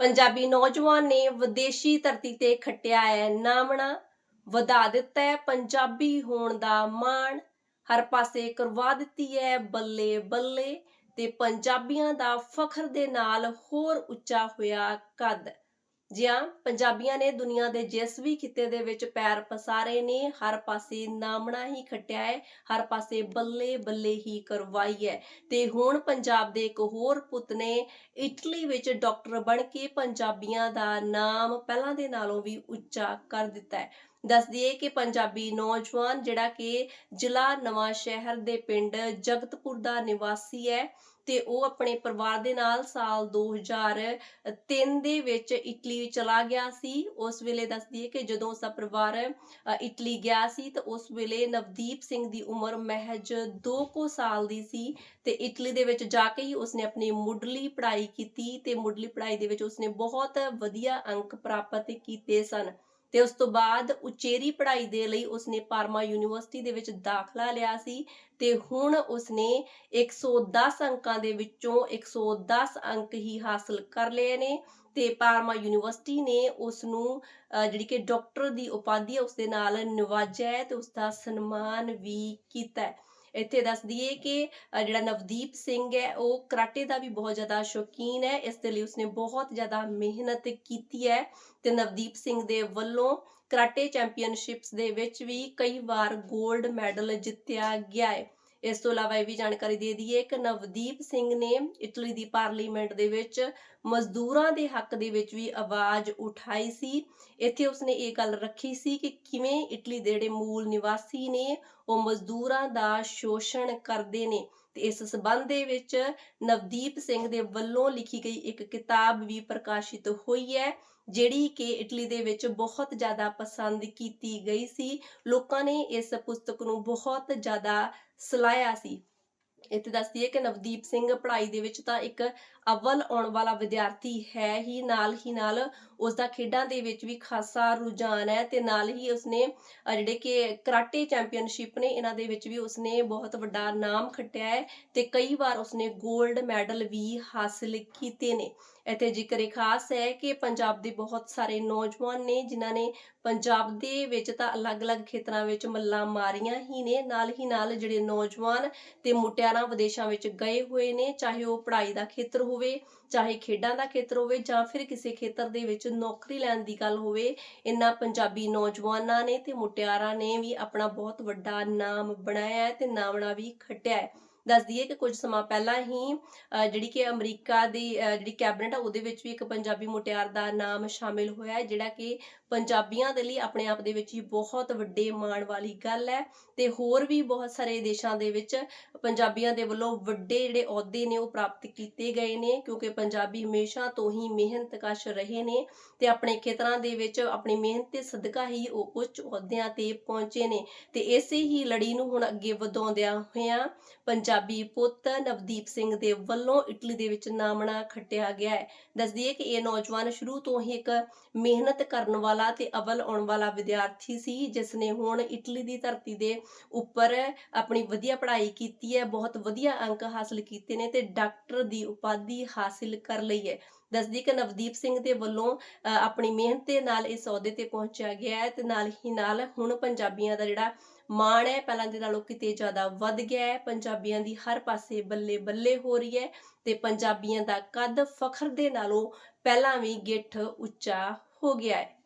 ਪੰਜਾਬੀ ਨੌਜਵਾਨ ਨੇ ਵਿਦੇਸ਼ੀ ਧਰਤੀ ਤੇ ਖੱਟਿਆ ਹੈ, ਨਾਮਣਾ ਵਧਾ ਦਿੱਤਾ ਹੈ, ਪੰਜਾਬੀ ਹੋਣ ਦਾ ਮਾਣ ਹਰ ਪਾਸੇ ਕਰਵਾ ਦਿੱਤੀ ਹੈ, ਬੱਲੇ ਬੱਲੇ ਤੇ ਪੰਜਾਬੀਆਂ ਦਾ ਫਖਰ ਦੇ ਨਾਲ ਹੋਰ ਉੱਚਾ ਹੋਇਆ ਕੱਦ। ਜਿਹਾਂ ਪੰਜਾਬੀਆਂ ਨੇ ਦੁਨੀਆ ਦੇ ਜਿਸ ਵੀ ਖਿੱਤੇ ਦੇ ਵਿੱਚ ਪੈਰ ਪਸਾਰੇ ਨੇ, ਹਰ ਪਾਸੇ ਨਾਮਣਾ ਹੀ ਖੱਟਿਆ ਹੈ, ਹਰ ਪਾਸੇ ਬੱਲੇ ਬੱਲੇ ਹੀ ਕਰਵਾਈ ਹੈ। ਤੇ ਹੁਣ ਪੰਜਾਬ ਦੇ ਇੱਕ ਹੋਰ ਪੁੱਤ ਨੇ ਇਟਲੀ ਵਿੱਚ ਡਾਕਟਰ ਬਣ ਕੇ ਪੰਜਾਬੀਆਂ ਦਾ ਨਾਮ ਪਹਿਲਾਂ ਦੇ ਨਾਲੋਂ ਵੀ ਉੱਚਾ ਕਰ ਦਿੱਤਾ ਹੈ। ਦੱਸ ਦਈਏ ਕਿ ਪੰਜਾਬੀ ਨੌਜਵਾਨ ਜਿਹੜਾ ਕਿ ਜ਼ਿਲ੍ਹਾ ਨਵਾਂ ਸ਼ਹਿਰ ਦੇ ਪਿੰਡ ਜਗਤਪੁਰ ਦਾ ਨਿਵਾਸੀ ਹੈ ਤੇ ਉਹ ਆਪਣੇ ਪਰਿਵਾਰ ਦੇ ਨਾਲ ਸਾਲ 2003 ਦੇ ਵਿੱਚ ਇਟਲੀ ਚਲਾ ਗਿਆ ਸੀ। ਉਸ ਵੇਲੇ ਦੱਸਦੀ ਦਈਏ ਕਿ ਜਦੋਂ ਉਸ ਦਾ ਪਰਿਵਾਰ ਇਟਲੀ ਗਿਆ ਸੀ ਤਾਂ ਉਸ ਵੇਲੇ ਨਵਦੀਪ ਸਿੰਘ ਦੀ ਉਮਰ ਮਹਿਜ 2 ਕੁ ਸਾਲ ਦੀ ਸੀ ਤੇ ਇਟਲੀ ਦੇ ਵਿੱਚ ਜਾ ਕੇ ਹੀ ਉਸਨੇ ਆਪਣੀ ਮੁੱਢਲੀ ਪੜ੍ਹਾਈ ਕੀਤੀ ਤੇ ਮੁੱਢਲੀ ਪੜ੍ਹਾਈ ਦੇ ਵਿੱਚ ਉਸਨੇ ਬਹੁਤ ਵਧੀਆ ਅੰਕ ਪ੍ਰਾਪਤ ਕੀਤੇ ਸਨ। ਤੇ ਉਸ ਤੋਂ ਬਾਅਦ ਉਚੇਰੀ ਪੜ੍ਹਾਈ ਦੇ ਲਈ ਉਸਨੇ ਪਾਰਮਾ ਯੂਨੀਵਰਸਿਟੀ ਦੇ ਵਿੱਚ ਦਾਖਲਾ ਲਿਆ ਸੀ ਤੇ ਹੁਣ ਉਸਨੇ 110 ਅੰਕਾਂ ਦੇ ਵਿੱਚੋਂ 110 ਅੰਕ ਹੀ ਹਾਸਲ ਕਰ ਲਏ ਨੇ ਤੇ ਪਾਰਮਾ ਯੂਨੀਵਰਸਿਟੀ ਨੇ ਉਸ ਨੂੰ ਅਹ, ਜਿਹੜੀ ਕਿ ਡਾਕਟਰ ਦੀ ਉਪਾਧੀ ਹੈ ਉਸ ਦੇ ਨਾਲ ਨਿਵਾਜਿਆ ਹੈ ਤੇ ਉਸ ਦਾ ਸਨਮਾਨ ਵੀ ਕੀਤਾ ਹੈ। ਇੱਥੇ ਦੱਸ ਦਈਏ ਕਿ ਜਿਹੜਾ ਨਵਦੀਪ ਸਿੰਘ ਹੈ, ਉਹ ਕਰਾਟੇ ਦਾ ਵੀ ਬਹੁਤ ਜ਼ਿਆਦਾ ਸ਼ੌਕੀਨ ਹੈ। ਇਸ ਦੇ ਲਈ ਉਸਨੇ ਬਹੁਤ ਜ਼ਿਆਦਾ ਮਿਹਨਤ ਕੀਤੀ ਹੈ ਤੇ ਨਵਦੀਪ ਸਿੰਘ ਦੇ ਵੱਲੋਂ ਕਰਾਟੇ ਚੈਂਪੀਅਨਸ਼ਿਪਸ ਦੇ ਵਿੱਚ ਵੀ ਕਈ ਵਾਰ 골ਡ ਮੈਡਲ ਜਿੱਤਿਆ ਗਿਆ ਹੈ। ਇਸ ਤੋਂ ਇਲਾਵਾ ਇਹ ਵੀ ਜਾਣਕਾਰੀ ਦੇ ਦਈਏ ਕਿ ਨਵਦੀਪ ਸਿੰਘ ਨੇ ਇਟਲੀ ਦੀ ਪਾਰਲੀਮੈਂਟ ਦੇ ਵਿੱਚ ਮਜ਼ਦੂਰਾਂ ਦੇ ਹੱਕ ਦੇ ਵਿੱਚ ਵੀ ਆਵਾਜ਼ ਉਠਾਈ ਸੀ। ਇੱਥੇ ਉਸਨੇ ਇਹ ਗੱਲ ਰੱਖੀ ਸੀ ਕਿ ਕਿਵੇਂ ਇਟਲੀ ਦੇ ਜਿਹੜੇ ਮੂਲ ਨਿਵਾਸੀ ਨੇ, ਉਹ ਮਜ਼ਦੂਰਾਂ ਦਾ ਸ਼ੋਸ਼ਣ ਕਰਦੇ ਨੇ। ਤੇ ਇਸ ਸਬੰਧ ਦੇ ਵਿੱਚ ਨਵਦੀਪ ਸਿੰਘ ਦੇ ਵੱਲੋਂ ਲਿਖੀ ਗਈ ਇੱਕ ਕਿਤਾਬ ਵੀ ਪ੍ਰਕਾਸ਼ਿਤ ਹੋਈ ਹੈ, ਜਿਹੜੀ ਕਿ ਇਟਲੀ ਦੇ ਵਿੱਚ ਬਹੁਤ ਜ਼ਿਆਦਾ ਪਸੰਦ ਕੀਤੀ ਗਈ ਸੀ। ਲੋਕਾਂ ਨੇ ਇਸ ਪੁਸਤਕ ਨੂੰ ਬਹੁਤ ਜ਼ਿਆਦਾ ਸਲਾਹਿਆ ਸੀ। ਇੱਥੇ ਦੱਸਦੀ ਹੈ ਕਿ ਨਵਦੀਪ ਸਿੰਘ ਪੜ੍ਹਾਈ ਦੇ ਵਿੱਚ ਤਾਂ ਇੱਕ ਅਵਲ ਆਉਣ ਵਾਲਾ ਵਿਦਿਆਰਥੀ ਹੈ ਹੀ, ਨਾਲ ਹੀ ਨਾਲ ਉਸ ਦਾ ਖੇਡਾਂ ਦੇ ਵਿੱਚ ਵੀ ਖਾਸਾ ਰੁਝਾਨ ਹੈ ਤੇ ਨਾਲ ਹੀ ਉਸਨੇ, ਅਹ ਜਿਹੜੇ ਕਿ ਕਰਾਟੇ ਚੈਂਪੀਅਨਸ਼ਿਪ ਨੇ, ਇਹਨਾਂ ਦੇ ਵਿੱਚ ਵੀ ਉਸਨੇ ਬਹੁਤ ਵੱਡਾ ਨਾਮ ਖੱਟਿਆ ਹੈ ਤੇ ਕਈ ਵਾਰ ਉਸਨੇ 골ਡ ਮੈਡਲ ਵੀ ਹਾਸਲ ਕੀਤੇ ਨੇ। ਇੱਥੇ ਜ਼ਿਕਰ ਖਾਸ ਹੈ ਕਿ ਪੰਜਾਬ ਦੇ ਬਹੁਤ ਸਾਰੇ ਨੌਜਵਾਨ ਨੇ, ਜਿਨ੍ਹਾਂ ਨੇ ਪੰਜਾਬ ਦੇ ਵਿੱਚ ਤਾਂ ਅਲੱਗ-ਅਲੱਗ ਖੇਤਰਾਂ ਵਿੱਚ ਮੱਲਾਂ ਮਾਰੀਆਂ ਹੀ ਨੇ, ਨਾਲ ਹੀ ਨਾਲ ਜਿਹੜੇ ਨੌਜਵਾਨ ਤੇ ਮੁਟਿਆਰਾਂ ਵਿਦੇਸ਼ਾਂ ਵਿੱਚ ਗਏ ਹੋਏ ਨੇ, ਚਾਹੇ ਉਹ ਪੜ੍ਹਾਈ ਦਾ ਖੇਤਰ ਹੋਵੇ, ਚਾਹੇ ਖੇਡਾਂ ਦਾ ਖੇਤਰ ਹੋਵੇ ਜਾਂ ਫਿਰ ਕਿਸੇ ਖੇਤਰ ਦੇ ਵਿੱਚ ਨੌਕਰੀ ਲੈਣ ਦੀ ਗੱਲ ਹੋਵੇ ਇਹਨਾਂ ਪੰਜਾਬੀ ਨੌਜਵਾਨਾਂ ਨੇ ਤੇ ਮੁਟਿਆਰਾਂ ਨੇ ਵੀ ਆਪਣਾ ਬਹੁਤ ਵੱਡਾ ਨਾਮ ਬਣਾਇਆ ਹੈ ਤੇ ਨਾਮਣਾ ਵੀ ਖੱਟਿਆ ਹੈ। ਦੱਸ ਦਈਏ ਕਿ ਕੁਝ ਸਮਾਂ ਪਹਿਲਾਂ ਹੀ ਜਿਹੜੀ ਕਿ ਅਮਰੀਕਾ ਦੀ ਜਿਹੜੀ ਕੈਬਨਿਟ ਆ, ਉਹਦੇ ਵਿੱਚ ਵੀ ਇੱਕ ਪੰਜਾਬੀ ਮੁਟਿਆਰ ਦਾ ਨਾਮ ਸ਼ਾਮਿਲ ਹੋਇਆ ਹੈ, ਜਿਹੜਾ ਕਿ ਪੰਜਾਬੀਆਂ ਦੇ ਲਈ ਆਪਣੇ ਆਪ ਦੇ ਵਿੱਚ ਹੀ ਬਹੁਤ ਵੱਡੇ ਮਾਣ ਵਾਲੀ ਗੱਲ ਹੈ ਤੇ ਹੋਰ ਵੀ ਬਹੁਤ ਸਾਰੇ ਦੇਸ਼ਾਂ ਦੇ ਵਿੱਚ ਪੰਜਾਬੀਆਂ ਦੇ ਵੱਲੋਂ ਵੱਡੇ ਜਿਹੜੇ ਅਹੁਦੇ ਨੇ, ਉਹ ਪ੍ਰਾਪਤ ਕੀਤੇ ਗਏ ਨੇ, ਕਿਉਂਕਿ ਪੰਜਾਬੀ ਹਮੇਸ਼ਾ ਤੋਂ ਹੀ ਮਿਹਨਤਕਸ਼ ਰਹੇ ਨੇ ਤੇ ਆਪਣੇ ਖੇਤਰਾਂ ਦੇ ਵਿੱਚ ਆਪਣੀ ਮਿਹਨਤ ਤੇ ਸਦਕਾ ਹੀ ਉਹ ਉੱਚ ਅਹੁਦਿਆਂ ਤੇ ਪਹੁੰਚੇ ਨੇ ਤੇ ਇਸੇ ਹੀ ਲੜੀ ਨੂੰ ਹੁਣ ਅੱਗੇ ਵਧਾਉਂਦਿਆਂ ਹੋਇਆਂ ਪੰਜਾਬੀ ਪੁੱਤ ਨਵਦੀਪ ਸਿੰਘ ਦੇ ਵੱਲੋਂ ਇਟਲੀ ਦੇ ਵਿੱਚ ਨਾਮਣਾ ਖੱਟਿਆ ਗਿਆ ਹੈ। ਦੱਸਦੀ ਕਿ ਇਹ ਨੌਜਵਾਨ ਸ਼ੁਰੂ ਤੋਂ ਹੀ ਇੱਕ ਮਿਹਨਤ ਕਰਨ ਵਾਲਾ ਤੇ ਅਵਲ ਆਉਣ ਵਾਲਾ ਵਿਦਿਆਰਥੀ ਸੀ ਜਿਸ ਨੇ ਹੁਣ ਇਟਲੀ ਦੀ ਧਰਤੀ ਦੇ ਉੱਪਰ ਆਪਣੀ ਵਧੀਆ ਪੜ੍ਹਾਈ ਕੀਤੀ ਹੈ, ਬਹੁਤ ਵਧੀਆ ਅੰਕ ਹਾਸਲ ਕੀਤੇ ਨੇ ਤੇ ਡਾਕਟਰ ਦੀ ਉਪਾਧੀ ਹਾਸਲ ਕਰ ਲਈ ਹੈ। ਦੱਸਦੀ ਕਿ ਨਵਦੀਪ ਸਿੰਘ ਦੇ ਵੱਲੋਂ ਆਪਣੀ ਮਿਹਨਤ ਦੇ ਨਾਲ ਇਸ ਅਹੁਦੇ ਤੇ ਪਹੁੰਚਿਆ ਗਿਆ ਹੈ ਤੇ ਨਾਲ ਹੀ ਨਾਲ ਹੁਣ ਪੰਜਾਬੀਆਂ ਦਾ ਜਿਹੜਾ ਮਾਣ ਹੈ, ਪਹਿਲਾਂ ਦੇ ਨਾਲੋਂ ਕਿਤੇ ਜ਼ਿਆਦਾ ਵੱਧ ਗਿਆ ਹੈ। ਪੰਜਾਬੀਆਂ ਦੀ ਹਰ ਪਾਸੇ ਬੱਲੇ ਬੱਲੇ ਹੋ ਰਹੀ ਹੈ ਤੇ ਪੰਜਾਬੀਆਂ ਦਾ ਕੱਦ ਫਖਰ ਦੇ ਨਾਲੋਂ ਪਹਿਲਾਂ ਵੀ ਗਿੱਠ ਉੱਚਾ ਹੋ ਗਿਆ ਹੈ।